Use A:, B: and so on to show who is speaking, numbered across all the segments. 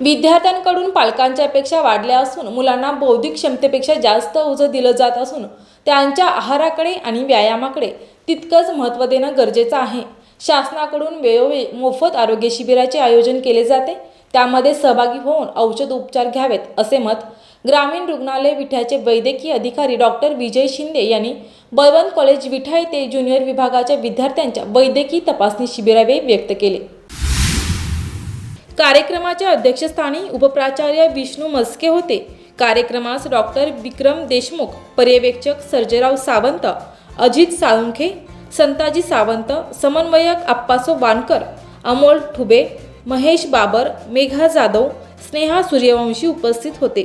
A: विद्यार्थ्यांकडून पालकांच्या अपेक्षा वाढल्या असून मुलांना बौद्धिक क्षमतेपेक्षा जास्त ओझं दिलं जात असून त्यांच्या आहाराकडे आणि व्यायामाकडे तितकंच महत्त्व देणं गरजेचं आहे. शासनाकडून वेळोवेळी मोफत आरोग्य शिबिराचे आयोजन केले जाते. त्यामध्ये सहभागी होऊन औषध उपचार घ्यावेत असे मत ग्रामीण रुग्णालय विठ्याचे वैद्यकीय अधिकारी डॉक्टर विजय शिंदे यांनी बळवंत कॉलेज विठा येथे ज्युनियर विभागाच्या विद्यार्थ्यांच्या वैद्यकीय तपासणी शिबिरावेळी व्यक्त केले. कार्यक्रमाच्या अध्यक्षस्थानी उपप्राचार्य विष्णू मस्के होते. कार्यक्रमास डॉक्टर विक्रम देशमुख पर्यवेक्षक सर्जेराव सावंत अजित साळुंखे संताजी सावंत समन्वयक आप्पासो वानकर अमोल ठुबे महेश बाबर मेघा जाधव स्नेहा सूर्यवंशी उपस्थित होते.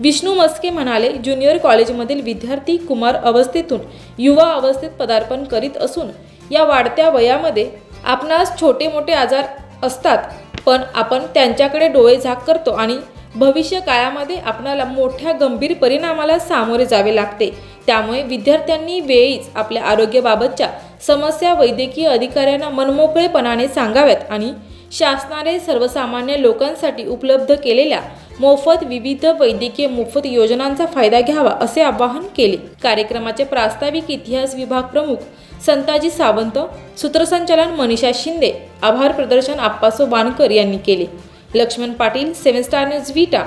A: विष्णू मस्के म्हणाले ज्युनियर कॉलेजमधील विद्यार्थी कुमार अवस्थेतून युवा अवस्थेत पदार्पण करीत असून या वाढत्या वयामध्ये आपणास छोटे मोठे आजार असतात पण आपण त्यांच्याकडे डोळे झाक करतो आणि भविष्य काळामध्ये आपणाला मोठ्या गंभीर परिणामाला सामोरे जावे लागते. त्यामुळे विद्यार्थ्यांनी वेळीच आपल्या आरोग्याबाबतच्या समस्या वैद्यकीय अधिकाऱ्यांना मनमोकळेपणाने सांगाव्यात आणि शासनाने सर्वसामान्य लोकांसाठी उपलब्ध केलेल्या मोफत विविध वैद्यकीय मोफत योजनांचा फायदा घ्यावा असे आवाहन केले. कार्यक्रमाचे प्रास्ताविक इतिहास विभाग प्रमुख संताजी सावंत सूत्रसंचालन मनीषा शिंदे आभार प्रदर्शन आप्पासो बानकर यांनी केले. Laxman Patil seven star news Vita